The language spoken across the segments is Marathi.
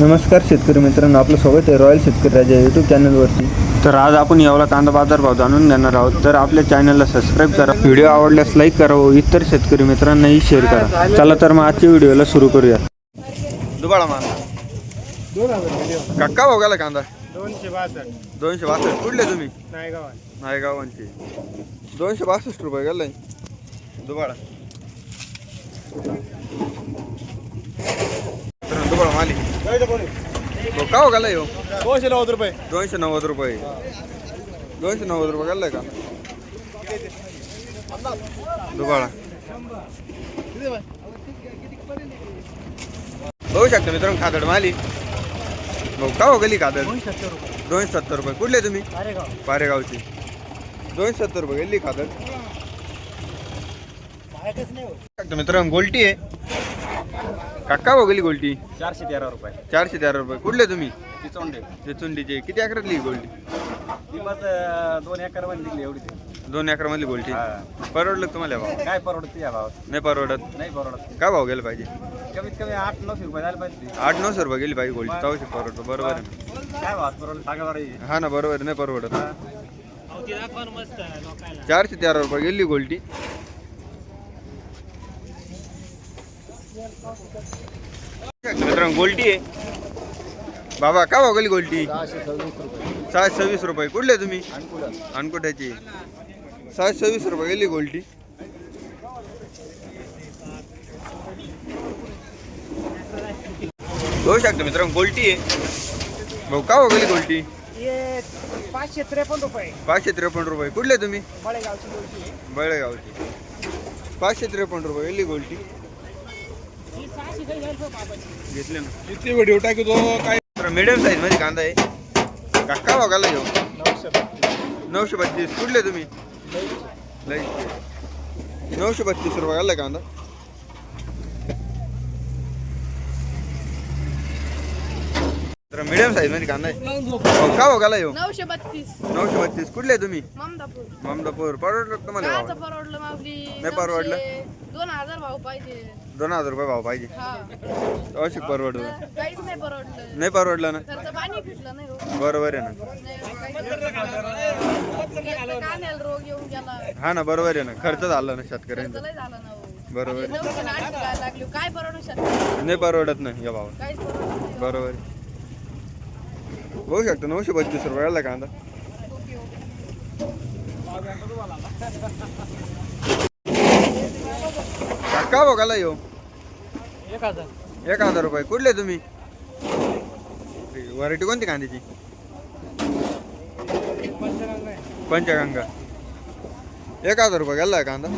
नमस्कार शेतकरी मित्रांनो आपलं स्वागत आहे रॉयल शेतकरी राजा यूट्यूब चॅनलवरती तर आज आपण यावला कांदा बाजार भाव जाणून घेणार आहोत. तर आपल्या चॅनलला सबस्क्राईब करा. व्हिडिओ आवडल्यास लाईक करा व इतर शेतकरी मित्रांनाही शेअर करा. चला तर मग आजच्या व्हिडिओला सुरू करूया. दुबाळा मान काका भाऊ गेला कांदा? दोनशे बासष्ट. दोनशे बासष्ट कुठले तुम्ही? नाही नायगावांचे. दोनशे बासष्ट रुपये गेलाय दुबाळा. दुबाळा माली. हो का हो गेलाय हो? दोनशे नव्वद रुपये. दोनशे नव्वद रुपये दोनशे नव्वद रुपये गेलाय का? दुबाळा. बघू शकता मित्रांनो खादड माली. हो का हो गेली खादड? दोनशे सत्तर रुपये. कुठले तुम्ही? पारेगावची. दोनशे सत्तर रुपये गेली खादड. नाही हो मित्रांनो गोल्टी आहे. काका हो गेली गोल्टी चारशे तेरा रुपये. चारशे तेरा रुपये. कुठले तुम्ही? चिचोंडे. ते चुंडीचे किती अकरातली ही गोल्टी किंमत दोन एकरमध्ये दिली एवढी ती. दोन अकरामधली गोल्टी हा. परवडलं का तुम्हाला भाव काय परवडते या भावात? नाही परवडत. नाही परवडत काय भाव गेला पाहिजे? कमीत कमी आठ नऊशे रुपये झाले पाहिजे आठ नऊशे रुपये गेली पाहिजे गोल्टी चौशे परवडतो. बरोबर आहे. काय भावात परवडलं? सांगा बरं हे. हा ना बरोबर आहे, नाही परवडत. ती. चारशे तेरा रुपये गेली गोल्टी मित्रांनो गोल्टी आहे. बाबा का भाव गेली गोल्टी? सहाशे सव्वीस रुपये. कुठले तुम्ही? अनकोट्याची. सहाशे सव्वीस रुपये गेली गोल्टी. होऊ शकतो मित्रांनो गोल्टी आहे. भाऊ का हो गेली गोल्टी पाचशे त्रेपन्न रुपये. पाचशे त्रेपन्न रुपये. कुठले तुम्ही? बळेगावची पाचशे त्रेपन्न रुपये गेली गोल्टी. घेतले ना. किती व्हिडिओ टाकतो काय? मिडियम साईजमध्ये कांदा आहे. काका बघायला घेऊ. नऊशे बत्तीस. कुठले तुम्ही? लई नऊशे बत्तीस रुपये घालला कांदा. तर मिडियम साईजमध्ये कांदा आहे. हो, का बघायला येऊ नऊशे बत्तीस. नऊशे बत्तीस. कुठले तुम्ही? ममदापूर. ममदापूर. परवडलं का तुम्हाला? परवडलं नाही परवडलं? दोन हजार भाव पाहिजे. दोन हजार रुपये भाव पाहिजे. हा. अवश्य परवडलं. काहीच नाही परवडलं. नाही परवडलं ना? खर्च पाणी फिटलं नाही हो. बरोबर आहे ना? नाही हो, काहीच नाही. एकतर कांद्याला रोग येऊन गेला. हा ना बरोबर आहे ना. खर्च झाला ना शेतकऱ्यांचा. लय झाला ना हो. बरोबर लागली. काय परवडू शकत? नाही परवडत ना या भावा काहीच परवडत नाही. बरोबर आहे. बघू शकतो नऊशे बत्तीस रुपये घालला कांदा. काका बघायला येऊ एक हजार. एक हजार रुपये. कुठले तुम्ही? व्हरायटी कोणती कांद्याची? पंचगंगा. एक हजार रुपये गेला कांदा.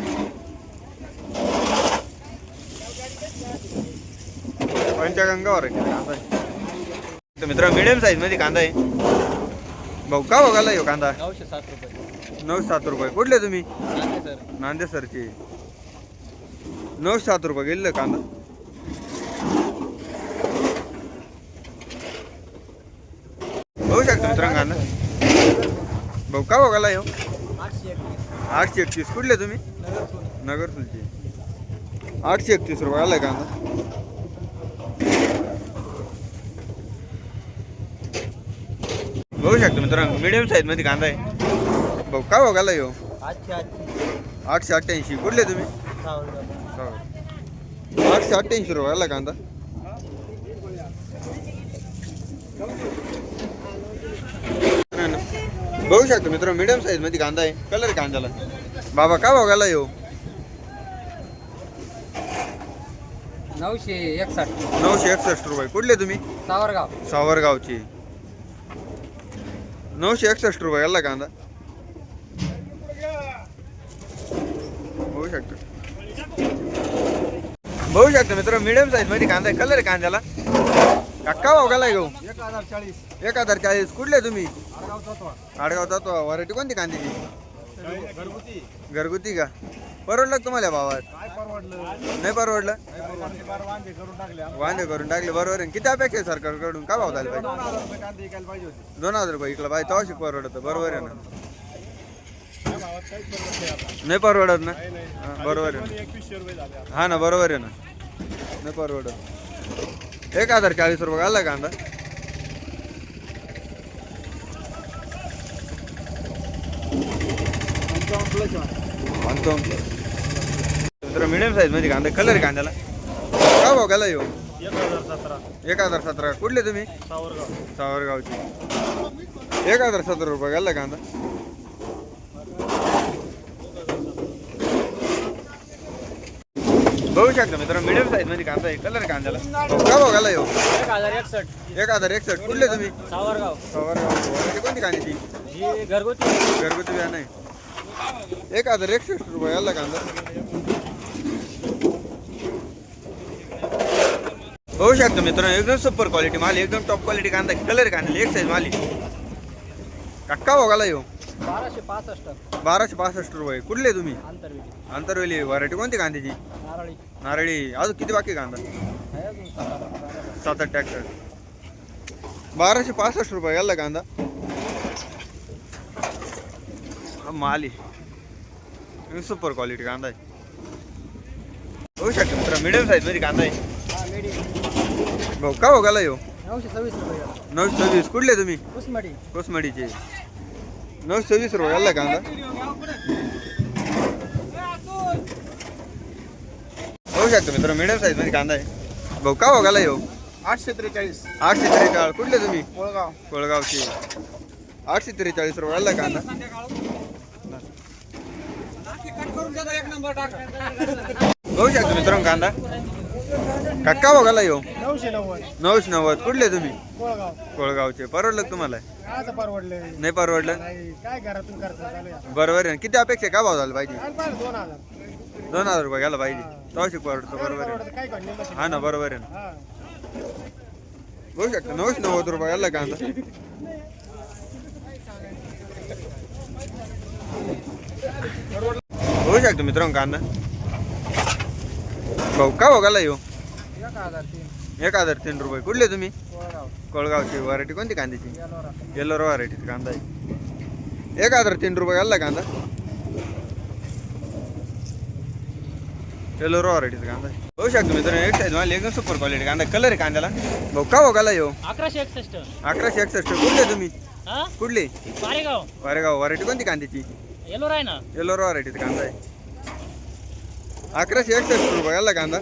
पंचगंगा व्हरायटी कांदा. तर मित्र मिडियम साईजमध्ये कांदा आहे. भाऊ का बघायला येऊ कांदा? नऊशे सात रुपये. नऊ सात रुपये. कुठले तुम्ही? सर नांदे सरचे नऊ सात रुपये गेलेलं कांदा. होऊ शकतो मित्रांनो कांदा. भाऊ का बघायला येऊ? आठशे एकतीस. कुठले तुम्ही? नगर तुलचे आठशे एकतीस रुपये आलाय कांदा. बघू शकतो मित्रांनो मिडियम साईजमध्ये कांदा आहे. भाऊ का बघायला येऊ? आठशे अठ्ठ्याऐंशी. कुठले तुम्ही? आठशे अठ्ठ्याऐंशी रुपये आला कांदा. बघू शकतो मित्र मिडियम साईजमध्ये कांदा आहे. कलर कांद्याला. बाबा का बघायला येऊ नऊशे एकसष्ट. नऊशे एकसष्ट रुपये. कुठले तुम्ही? सावरगाव. सावरगावची. नऊशे एकसष्ट रुपये आला कांदा बघू शकतो बघू शकतो मित्र मिडियम साईजमध्ये कांदा आहे. कलर कांद्याला. काका बघायला घेऊ एक हजार चाळीस. एक हजार चाळीस. कुठले तुम्ही? आडगाव जातो व्हरायटी कोणती कांद्याची घरगुती. घरगुती का? परवडलं का तुम्हाला भावात? नाही परवडलं? वांदे करून टाकले. बरोबर आहे. किती अपेक्षा आहे सरकारकडून? का भाव झाले पाहिजे? दोन हजार रुपये इकडं पाहिजे तेव्हा परवडत. बरोबर आहे ना त्या भावात काहीच परवडत नाही परवडत ना? बरोबर आहे ना. हा ना बरोबर आहे ना. नाही परवडत. एक हजार चाळीस रुपये घाला कांदा. मित्र मिडियम साईजमध्ये कांदा. कलर कांद्याला. का भाऊ घाला येऊ एक हजार सतरा. कुठले तुम्ही? सावरगाव. सावरगावचे. एक हजार सतरा रुपये घाला कांदा. बघू शकता मित्र मिडियम साईजमध्ये कांदा आहे कलर कांद्याला. का घाला येऊ एक हजार एकसष्ट एक हजार एकसष्ट कुठले तुम्ही? सावरगाव. सावरगाव. कोणती कांद्याची ही घरगुती. घरगुती बियाणं आहे. एक हजार एकसष्ट रुपये घाला कांदा. बघू शकतो मित्रांनो एकदम सुपर क्वालिटी माल एकदम टॉप क्वालिटी कांदा कलर कांदा एक साईज माल आहे. काका बघायला येऊ बाराशे पासष्ट. बाराशे पासष्ट रुपये. कुठले तुम्ही? आंतरवेली. आंतरवेली. व्हरायटी कोणती कांद्याची? नारळी. नारळी. अजून किती बाकी कांदा. सात आठ ट्रॅक्टर. बाराशे पासष्ट रुपये घाला कांदा. हा माल सुपर क्वालिटी कांदा आहे. होऊ शकतो मित्र मिडियम साईजमध्ये कांदा आहे. हा भाऊ का भाऊ घाला येऊ नऊशे सव्वीस रुपये नऊशे सव्वीस. कुठले तुम्ही? उस्माडी कोसमडीचे. नऊशे सव्वीस रुपये घाला कांदा. होऊ शकतो मित्र मिडियम साईजमध्ये कांदा आहे. भाऊ का भाऊ येऊ? आठशे त्रेचाळीस आठशे त्रेचाळीस कुठले तुम्ही? कोळगाव. कोळगावचे. आठशे त्रेचाळीस रुपये घाला कांदा. होऊ शकतो मित्रांनो कांदा. काका बघायला येऊ? नऊशे नव्वद. नऊशे नव्वद. कुठले तुम्ही? कोळगाव. कोळगावचे. परवडलं का तुम्हाला? परवडले. नाही परवडलं? बरोबर आहे? किती अपेक्षा? काय भाव झाला पाहिजे? दोन हजार रुपये घ्यायला पाहिजे. तवशी परवडतो बरोबर आहे. हा ना बरोबर आहे ना. हा. होऊ शकतो नऊशे नव्वद रुपये घ्यायला कांदा होऊ शकतो मित्रांनो कांदा. भाऊ का बघायला येऊ एक हजार तीन. रुपये. कुठले तुम्ही? कोळगाव. कोळगावची व्हरायटी कोणती कांद्याची? येल्लो व्हरायटीचा कांदा आहे. एक हजार तीन रुपये घालला कांदा? येल्लो व्हरायटीचा कांदा. आहे होऊ शकतो मित्रांनो एक साईज मला एकदम सुपर क्वालिटी कांदा. कलर आहे कांद्याला. भाऊ का बघायला येऊ अकराशे एकसष्ट. अकराशे एकसष्ट. कुठले तुम्ही? हा? कुठली? वारेगाव. व्हरायटी कोणती कांद्याची? येलो आहे ना? येल्लो व्हरायटीचा कांदा आहे. अकराशे एकसष्ट रुपये घालला कांदा.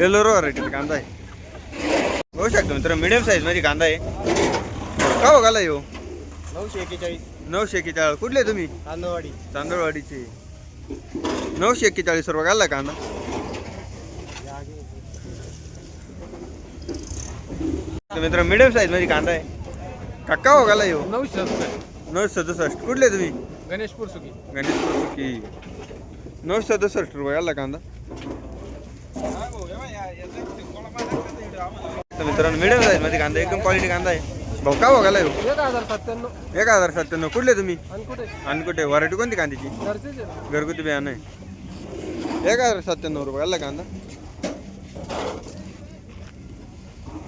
येल्लो व्हरायटीचा कांदा आहे. होऊ शकतो मित्र मिडियम साईजमध्ये कांदा आहे. का बघायला येऊ नऊशे एक्केचाळीस नऊशे एक्केचाळीस. कुठले तुम्ही? तांदवाडी तांदूळवाडीचे. नऊशे एक्केचाळीस रुपये घालला कांदा? तर मित्र मिडियम साईजमध्ये कांदा आहे. काका बघायला येऊ नऊशे नऊशे सदुसष्ट. कुठले तुम्ही? गणेशपूर सुखी. गणेश की नऊशे सदुसष्ट रुपये घालला कांदा. तर मित्रांनो मिडियम साईजमध्ये कांदा एकदम क्वालिटी कांदा आहे. भाऊ का बघायला येऊ एक हजार सत्त्याण्णव एक हजार सत्त्याण्णव कुठले तुम्ही आणि कुठे आणि कुठे व्हरायटी कोणती कांद्याची घरचेच आहे घरगुती बियाणं आहे एक हजार सत्त्याण्णव रुपये घालला कांदा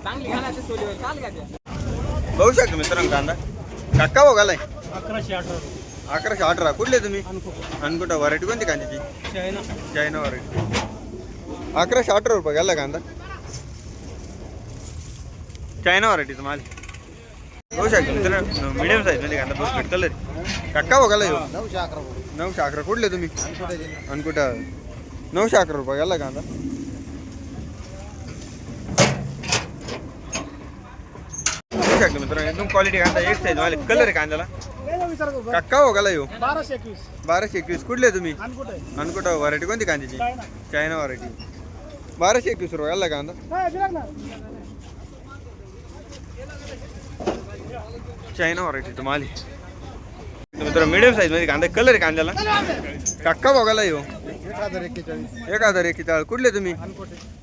चांगली घालायची सोलीवर चाल का त्या बघू शकतो मित्रांनो कांदा काका बघालाय अकराशे अठरा अकराशे अठरा कुठले तुम्ही अनकुट आणि कुठं व्हरायटी कोणती कांद्याची चायना चायना व्हरायटी अकराशे अठरा रुपये घालला कांदा चायना व्हरायटीचा माल बघू शकतो मित्रांनो मिडियम साईजमध्ये कांदा बघू कलर काका बघायला येऊ नऊशे अकरा नऊशे अकरा कुठले तुम्ही? आणि कुठं नऊशे अकरा रुपये. घालला कांदा. बघू शकतो मित्रांनो एकदम क्वालिटी कांदा. एक साईज माल कलर आहे कांद्याला. काका बघायला येऊ बाराशे एकवीस. बाराशे एकवीस. कुठले तुम्ही? आणि कुठे व्हरायटी कोणती कांद्याची? चायना. व्हरायटी बाराशे एकवीस रुपये. घालला कांदा काय गिराक ना चायना व्हरायटी माल मित्र मिडियम साईजमध्ये कांदा कलर आहे कांद्याला. काका बघायला येऊ. एक हजार एक एकेचाळीस. कुठले तुम्ही?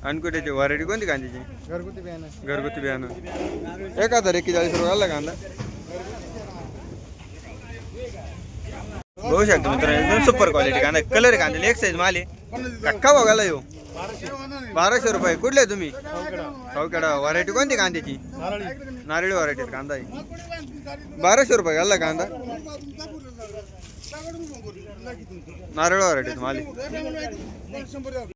अनकुट्याची व्हरायटी कोणती कांद्याची? घरगुती बियाणं. घरगुती बियाणं एक हजार एकेचाळीस रुपये कांदा. बघू शकतो मित्र एकदम सुपर क्वालिटी कांदा. कलर कांद्याला. एक साईज माल आहे. काका बघायला येऊ. बाराशे रुपये. कुठले तुम्ही? चौकडा व्हरायटी कोणती कांद्याची? नारळी व्हरायटी कांदा आहे. बाराशे रुपये घालला कांदा? नारळ व्हरायटी तुम्हाला